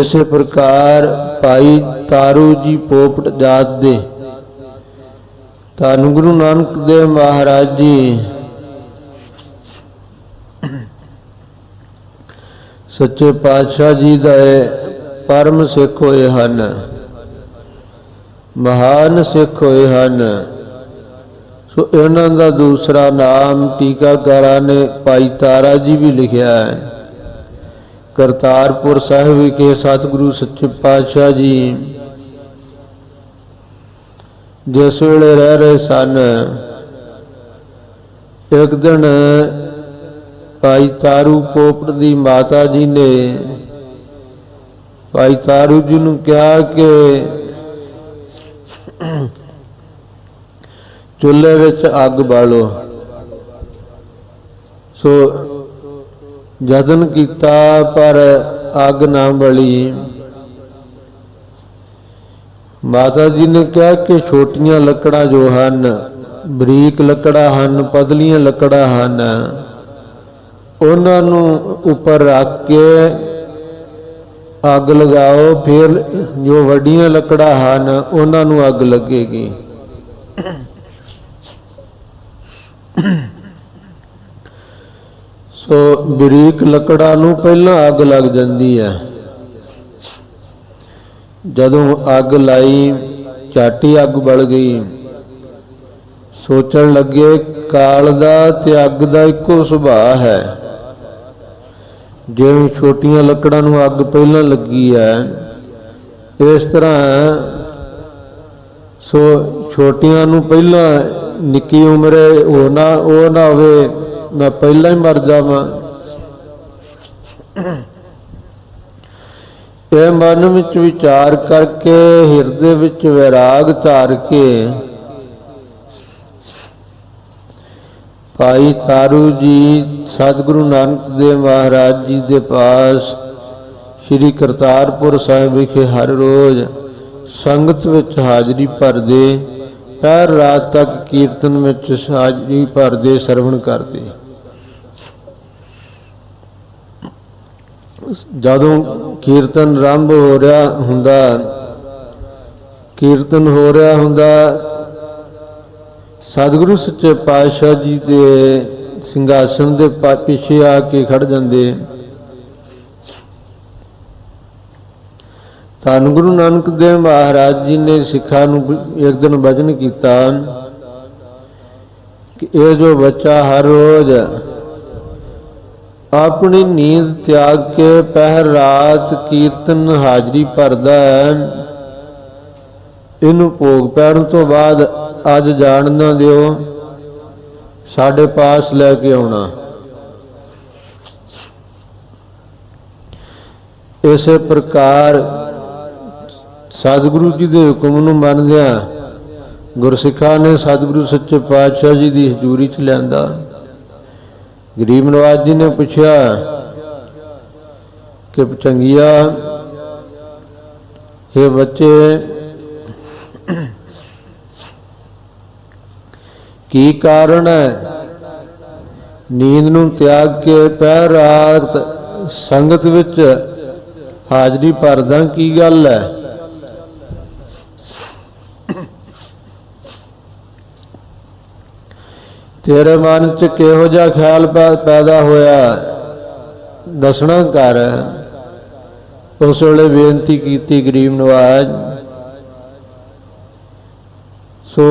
ਇਸੇ ਪ੍ਰਕਾਰ ਭਾਈ ਤਾਰੂ ਜੀ ਪੋਪਟ ਜਾਤ ਦੇ। ਧੰਨ ਗੁਰੂ ਨਾਨਕ ਦੇਵ ਮਹਾਰਾਜ ਜੀ। ਸੱਚੇ ਪਾਤਸ਼ਾਹ ਜੀ ਦਾ ਪਰਮ ਸਿੱਖ ਹੋਏ ਹਨ। ਮਹਾਨ ਸਿੱਖ ਹੋਏ ਹਨ। ਸੋ ਇਹਨਾਂ ਦਾ ਦੂਸਰਾ ਨਾਮ ਟੀਕਾਕਾਰਾਂ ਨੇ ਭਾਈ ਤਾਰਾ ਜੀ ਵੀ ਲਿਖਿਆ ਹੈ। ਕਰਤਾਰਪੁਰ ਸਾਹਿਬ ਵਿਖੇ ਸਤਿਗੁਰੂ ਸੱਚੇ ਪਾਤਸ਼ਾਹ ਜੀ ਜਿਸ ਵੇਲੇ ਰਹਿ ਰਹੇ ਸਨ, ਇੱਕ ਦਿਨ ਭਾਈ ਤਾਰੂ ਪੋਪਟ ਦੀ ਮਾਤਾ ਜੀ ਨੇ ਭਾਈ ਤਾਰੂ ਜੀ ਨੂੰ ਕਿਹਾ ਕਿ ਚੁੱਲ੍ਹੇ ਵਿੱਚ ਅੱਗ ਬਾਲੋ। ਸੋ ਯਤਨ ਕੀਤਾ, ਪਰ ਅੱਗ ਨਾ ਬਲੀ। ਮਾਤਾ ਜੀ ਨੇ ਕਿਹਾ ਕਿ ਛੋਟੀਆਂ ਲੱਕੜਾਂ ਜੋ ਹਨ, ਬਰੀਕ ਲੱਕੜਾਂ ਹਨ, ਪਤਲੀਆਂ ਲੱਕੜਾਂ ਹਨ, ਉਹਨਾਂ ਨੂੰ ਉੱਪਰ ਰੱਖ ਕੇ ਅੱਗ ਲਗਾਓ, ਫਿਰ ਜੋ ਵੱਡੀਆਂ ਲੱਕੜਾਂ ਹਨ, ਉਹਨਾਂ ਨੂੰ ਅੱਗ ਲੱਗੇਗੀ। ਸੋ ਬਰੀਕ ਲੱਕੜਾਂ ਨੂੰ ਪਹਿਲਾਂ ਅੱਗ ਲੱਗ ਜਾਂਦੀ ਹੈ। ਜਦੋਂ ਅੱਗ ਲਾਈ, ਝਾਟੀ ਅੱਗ ਬਲ ਗਈ। ਸੋਚਣ ਲੱਗੇ, ਕਾਲ ਦਾ ਤੇ ਅੱਗ ਦਾ ਇੱਕੋ ਸੁਭਾਅ ਹੈ। ਜਿਵੇਂ ਛੋਟੀਆਂ ਲੱਕੜਾਂ ਨੂੰ ਅੱਗ ਪਹਿਲਾਂ ਲੱਗੀ ਹੈ, ਇਸ ਤਰ੍ਹਾਂ ਸੋ ਛੋਟੀਆਂ ਨੂੰ ਪਹਿਲਾਂ ਨਿੱਕੀ ਉਮਰੇ ਉਹ ਨਾ ਉਹ ਨਾ ਹੋਵੇ। ਮੈਂ ਪਹਿਲਾਂ ਹੀ ਮਰ ਜਾਵਾਂ। ਇਹ ਮਨ ਵਿੱਚ ਵਿਚਾਰ ਕਰਕੇ, ਹਿਰਦੇ ਵਿੱਚ ਵਿਰਾਗ ਧਾਰ ਕੇ ਭਾਈ ਤਾਰੂ ਜੀ, ਸਤਿਗੁਰੂ ਨਾਨਕ ਦੇਵ ਮਹਾਰਾਜ ਜੀ ਦੇ ਪਾਸ ਸ੍ਰੀ ਕਰਤਾਰਪੁਰ ਸਾਹਿਬ ਵਿਖੇ ਹਰ ਰੋਜ਼ ਸੰਗਤ ਵਿੱਚ ਹਾਜ਼ਰੀ ਭਰਦੇ ਪੈਰ ਰਾਤ ਤੱਕ ਕੀਰਤਨ ਵਿੱਚ ਹਾਜ਼ਰੀ ਭਰਦੇ, ਸਰਵਣ ਕਰਦੇ। ਜਦੋਂ ਕੀਰਤਨ ਆਰੰਭ ਹੋ ਰਿਹਾ ਹੁੰਦਾ, ਕੀਰਤਨ ਹੋ ਰਿਹਾ ਹੁੰਦਾ, ਸਤਿਗੁਰੂ ਸੱਚੇ ਪਾਤਸ਼ਾਹ ਜੀ ਦੇ ਸਿੰਘਾਸਨ ਦੇ ਪਿੱਛੇ ਆ ਕੇ ਖੜ ਜਾਂਦੇ ਧੰਨ ਗੁਰੂ ਨਾਨਕ ਦੇਵ ਮਹਾਰਾਜ ਜੀ ਨੇ ਸਿੱਖਾਂ ਨੂੰ ਇੱਕ ਦਿਨ ਵਚਨ ਕੀਤਾ ਕਿ ਇਹ ਜੋ ਬੱਚਾ ਹਰ ਰੋਜ਼ ਆਪਣੀ ਨੀਂਦ ਤਿਆਗ ਕੇ ਪਹਿਰ ਰਾਤ ਕੀਰਤਨ ਹਾਜ਼ਰੀ ਭਰਦਾ ਹੈ। ਇਹਨੂੰ ਭੋਗ ਪੈਣ ਤੋਂ ਬਾਅਦ ਅੱਜ ਜਾਣ ਨਾ ਦਿਓ, ਸਾਡੇ ਪਾਸ ਲੈ ਕੇ ਆਉਣਾ। ਇਸੇ ਪ੍ਰਕਾਰ ਸਤਿਗੁਰੂ ਜੀ ਦੇ ਹੁਕਮ ਨੂੰ ਮੰਨਦਿਆਂ ਗੁਰਸਿੱਖਾਂ ਨੇ ਸਤਿਗੁਰੂ ਸੱਚੇ ਪਾਤਸ਼ਾਹ ਜੀ ਦੀ ਹਜ਼ੂਰੀ 'ਚ ਲਿਆਂਦਾ। ਗਰੀਬ ਨਵਾਜ ਜੀ ਨੇ ਪੁੱਛਿਆ ਕਿ ਚੰਗੀਆ ਇਹ ਬੱਚੇ ਕੀ ਕਾਰਨ ਹੈ? ਨੀਂਦ ਨੂੰ ਤਿਆਗ ਕੇ ਪਹਿਰ ਰਾਤ ਸੰਗਤ ਵਿੱਚ ਹਾਜ਼ਰੀ ਭਰਦਾ ਕੀ ਗੱਲ ਹੈ? ਤੇਰੇ ਮਨ 'ਚ ਕਿਹੋ ਜਿਹਾ ਖਿਆਲ ਪੈਦਾ ਹੋਇਆ? ਦੱਸਣਾ ਕਰ। ਉਸ ਵੇਲੇ ਬੇਨਤੀ ਕੀਤੀ ਗਰੀਬ ਨਵਾਜ। ਸੋ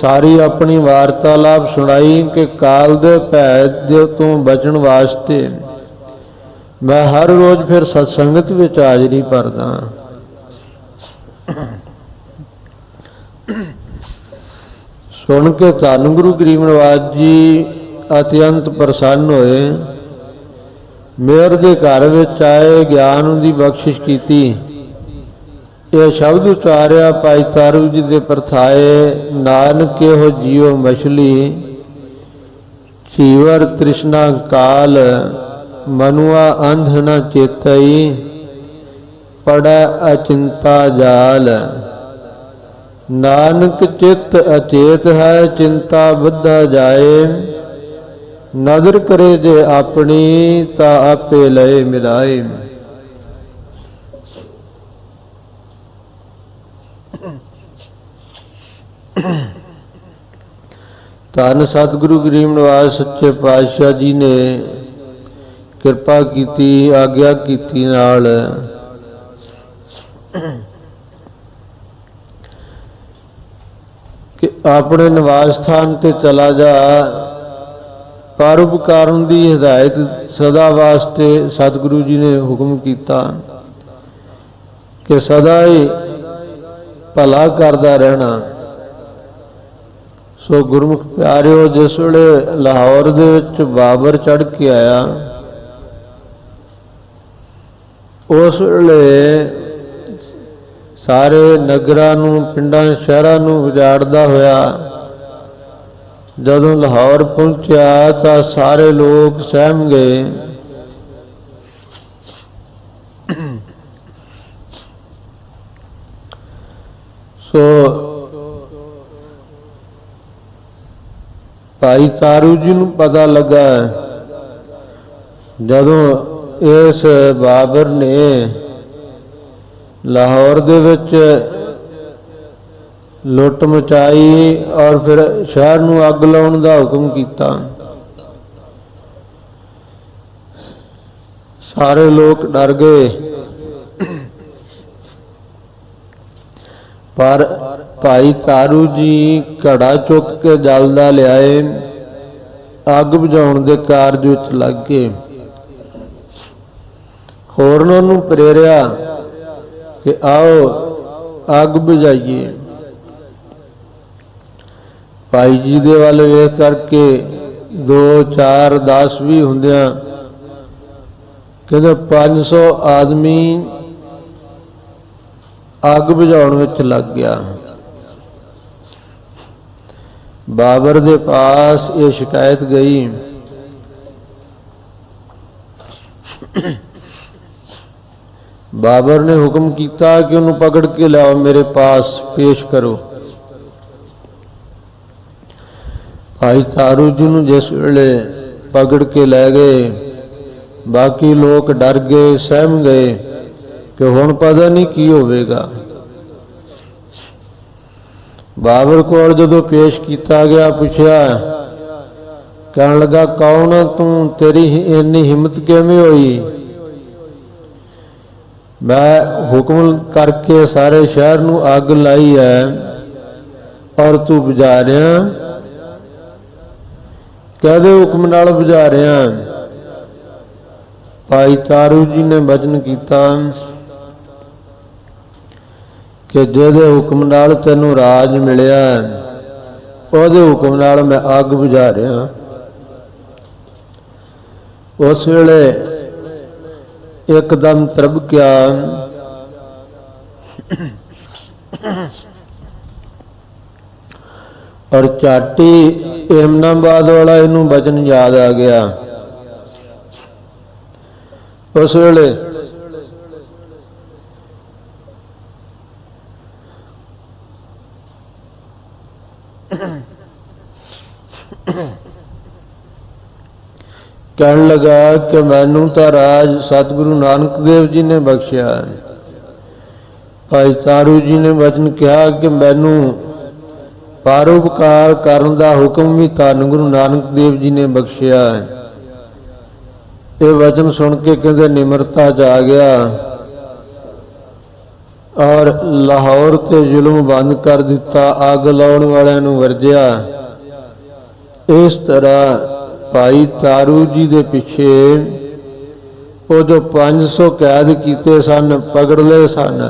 ਸਾਰੀ ਆਪਣੀ ਵਾਰਤਾਲਾਪ ਸੁਣਾਈ ਕਿ ਕਾਲ ਦੇ ਭੈ ਦੇ ਤੋਂ ਬਚਣ ਵਾਸਤੇ ਮੈਂ ਹਰ ਰੋਜ਼ ਫਿਰ ਸਤਸੰਗਤ ਵਿੱਚ ਹਾਜ਼ਰੀ ਭਰਦਾ। ਸੁਣ ਕੇ ਧੰਨ ਗੁਰੂ ਗਰੀਬ ਨਵਾਜ ਜੀ ਅਤਿਅੰਤ ਪ੍ਰਸੰਨ ਹੋਏ। ਮੇਰ ਦੇ ਘਰ ਵਿੱਚ ਆਏ, ਗਿਆਨ ਦੀ ਬਖਸ਼ਿਸ਼ ਕੀਤੀ। ਇਹ ਸ਼ਬਦ ਉਚਾਰਿਆ, ਭਾਈ ਤਾਰੂ ਜੀ ਦੇ ਪਰਥਾਏ, ਨਾਨਕ ਇਹੋ ਜੀਉ ਮਛਲੀ। ਚੀਵਰ ਤ੍ਰਿਸ਼ਨਾ ਕਾਲ, ਮਨੁਆ ਅੰਧ ਨ ਚੇਤਈ, ਪੜੈ ਅਚਿੰਤਾ ਜਾਲ। ਨਾਨਕ ਚਿਤ ਅਚੇਤ ਹੈ, ਚਿੰਤਾ ਵਧਾ ਜਾਏ। ਨਜ਼ਰ ਕਰੇ ਜੇ ਆਪਣੀ, ਤਾਂ ਆਪੇ ਲਏ ਮਿਲਾਏ। ਧੰਨ ਸਤਿਗੁਰੂ ਗਰੀਬ ਨਿਵਾਸ ਸੱਚੇ ਪਾਤਸ਼ਾਹ ਜੀ ਨੇ ਕਿਰਪਾ ਕੀਤੀ, ਆਗਿਆ ਕੀਤੀ ਨਾਲ। ਆਪਣੇ ਨਿਵਾਸ ਸਥਾਨ ਤੇ ਚਲਾ ਜਾ। ਪਰਉਪਕਾਰਨ ਦੀ ਹਦਾਇਤ ਸਦਾ ਵਾਸਤੇ ਸਤਿਗੁਰੂ ਜੀ ਨੇ ਹੁਕਮ ਕੀਤਾ ਕਿ ਸਦਾ ਹੀ ਭਲਾ ਕਰਦਾ ਰਹਿਣਾ। ਸੋ ਗੁਰਮੁਖ ਪਿਆਰਿਓ, ਜਿਸ ਵੇਲੇ ਲਾਹੌਰ ਦੇ ਵਿੱਚ ਬਾਬਰ ਚੜ ਕੇ ਆਇਆ, ਉਸ ਵੇਲੇ ਸਾਰੇ ਨਗਰਾਂ ਨੂੰ, ਪਿੰਡਾਂ, ਸ਼ਹਿਰਾਂ ਨੂੰ ਉਜਾੜਦਾ ਹੋਇਆ। ਜਦੋਂ ਲਾਹੌਰ ਪਹੁੰਚਿਆ ਤਾਂ ਸਾਰੇ ਲੋਕ ਸਹਿਮ ਗਏ। ਸੋ ਭਾਈ ਤਾਰੂ ਜੀ ਨੂੰ ਪਤਾ ਲੱਗਾ, ਜਦੋਂ ਇਸ ਬਾਬਰ ਨੇ ਲਾਹੌਰ ਦੇ ਵਿੱਚ ਲੁੱਟ ਮਚਾਈ ਔਰ ਫਿਰ ਸ਼ਹਿਰ ਨੂੰ ਅੱਗ ਲਾਉਣ ਦਾ ਹੁਕਮ ਕੀਤਾ। ਸਾਰੇ ਲੋਕ ਡਰ ਗਏ। ਪਰ ਭਾਈ ਤਾਰੂ ਜੀ ਘੜਾ ਚੁੱਕ ਕੇ ਜਲ ਦਾ ਲਿਆਏ। ਅੱਗ ਬੁਝਾਉਣ ਦੇ ਕਾਰਜ ਵਿੱਚ ਲੱਗ ਗਏ। ਹੋਰਨਾਂ ਨੂੰ ਪ੍ਰੇਰਿਆ ਕਿ ਆਓ, ਅੱਗ ਬੁਝਾਈਏ। ਭਾਈ ਜੀ ਦੇ ਵੱਲ ਵੇਖ ਕਰਕੇ 2 4 10 ਵੀ ਹੁੰਦਿਆਂ ਕਹਿੰਦੇ 500 ਆਦਮੀ ਅੱਗ ਬੁਝਾਉਣ ਵਿੱਚ ਲੱਗ ਗਿਆ। ਬਾਬਰ ਦੇ ਪਾਸ ਇਹ ਸ਼ਿਕਾਇਤ ਗਈ। ਬਾਬਰ ਨੇ ਹੁਕਮ ਕੀਤਾ ਕਿ ਉਹਨੂੰ ਪਕੜ ਕੇ ਲਿਆਓ, ਮੇਰੇ ਪਾਸ ਪੇਸ਼ ਕਰੋ। ਭਾਈ ਤਾਰੂ ਜੀ ਨੂੰ ਜਿਸ ਵੇਲੇ ਪਕੜ ਕੇ ਲੈ ਗਏ, ਬਾਕੀ ਲੋਕ ਡਰ ਗਏ, ਸਹਿਮ ਗਏ ਕਿ ਹੁਣ ਪਤਾ ਨਹੀਂ ਕੀ ਹੋਵੇਗਾ। ਬਾਬਰ ਕੋਲ ਜਦੋਂ ਪੇਸ਼ ਕੀਤਾ ਗਿਆ, ਪੁੱਛਿਆ, ਕਹਿਣ ਲੱਗਾ, ਕੌਣ ਹੈ ਤੂੰ? ਤੇਰੀ ਇੰਨੀ ਹਿੰਮਤ ਕਿਵੇਂ ਹੋਈ? ਮੈਂ ਹੁਕਮ ਕਰਕੇ ਸਾਰੇ ਸ਼ਹਿਰ ਨੂੰ ਅੱਗ ਲਾਈ ਹੈ ਔਰ ਤੂੰ ਬੁਝਾ ਰਿਹਾ। ਕਹਦੇ ਹੁਕਮ ਨਾਲ ਬੁਝਾ ਰਿਹਾ? ਭਾਈ ਤਾਰੂ ਜੀ ਨੇ ਵਚਨ ਕੀਤਾ ਕਿ ਜਿਹਦੇ ਹੁਕਮ ਨਾਲ ਤੈਨੂੰ ਰਾਜ ਮਿਲਿਆ, ਉਹਦੇ ਹੁਕਮ ਨਾਲ ਮੈਂ ਅੱਗ ਬੁਝਾ ਰਿਹਾ। ਉਸ ਵੇਲੇ ਇੱਕਦਮ ਤਰਬਕਿਆ ਔਰ ਚਾਟੀ ਇਮਨਾਬਾਦ ਵਾਲਾ ਇਹਨੂੰ ਬਚਨ ਯਾਦ ਆ ਗਿਆ। ਉਸ ਵੇਲੇ ਕਹਿਣ ਲੱਗਾ ਕਿ ਮੈਨੂੰ ਤਾਂ ਰਾਜ ਸਤਿਗੁਰੂ ਨਾਨਕ ਦੇਵ ਜੀ ਨੇ ਬਖਸ਼ਿਆ ਭਾਈ ਤਾਰੂ ਜੀ ਨੇ ਵਚਨ ਕਿਹਾ ਕਿ ਮੈਨੂੰ ਪਰਉਪਕਾਰ ਕਰਨ ਦਾ ਹੁਕਮ ਵੀ ਧੰਨ ਗੁਰੂ ਨਾਨਕ ਦੇਵ ਜੀ ਨੇ ਬਖਸ਼ਿਆ ਇਹ ਵਚਨ ਸੁਣ ਕੇ ਕਹਿੰਦੇ, ਨਿਮਰਤਾ ਚ ਆ ਗਿਆ ਔਰ ਲਾਹੌਰ ਤੇ ਜ਼ੁਲਮ ਬੰਦ ਕਰ ਦਿੱਤਾ, ਅੱਗ ਲਾਉਣ ਵਾਲਿਆਂ ਨੂੰ ਵਰਜਿਆ। ਇਸ ਤਰ੍ਹਾਂ ਭਾਈ ਤਾਰੂ ਜੀ ਦੇ ਪਿੱਛੇ ਉਹ ਜੋ 500 ਕੈਦ ਕੀਤੇ ਸਨ ਪਕੜ ਲਏ ਸਨ,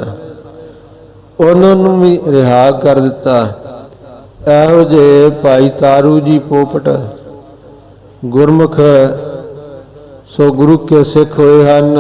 ਉਹਨਾਂ ਨੂੰ ਵੀ ਰਿਹਾ ਕਰ ਦਿੱਤਾ। ਇਹੋ ਜੇ ਭਾਈ ਤਾਰੂ ਜੀ ਪੋਪਟ ਗੁਰਮੁਖ ਸੋ ਗੁਰੂ ਕੇ ਸਿੱਖ ਹੋਏ ਹਨ।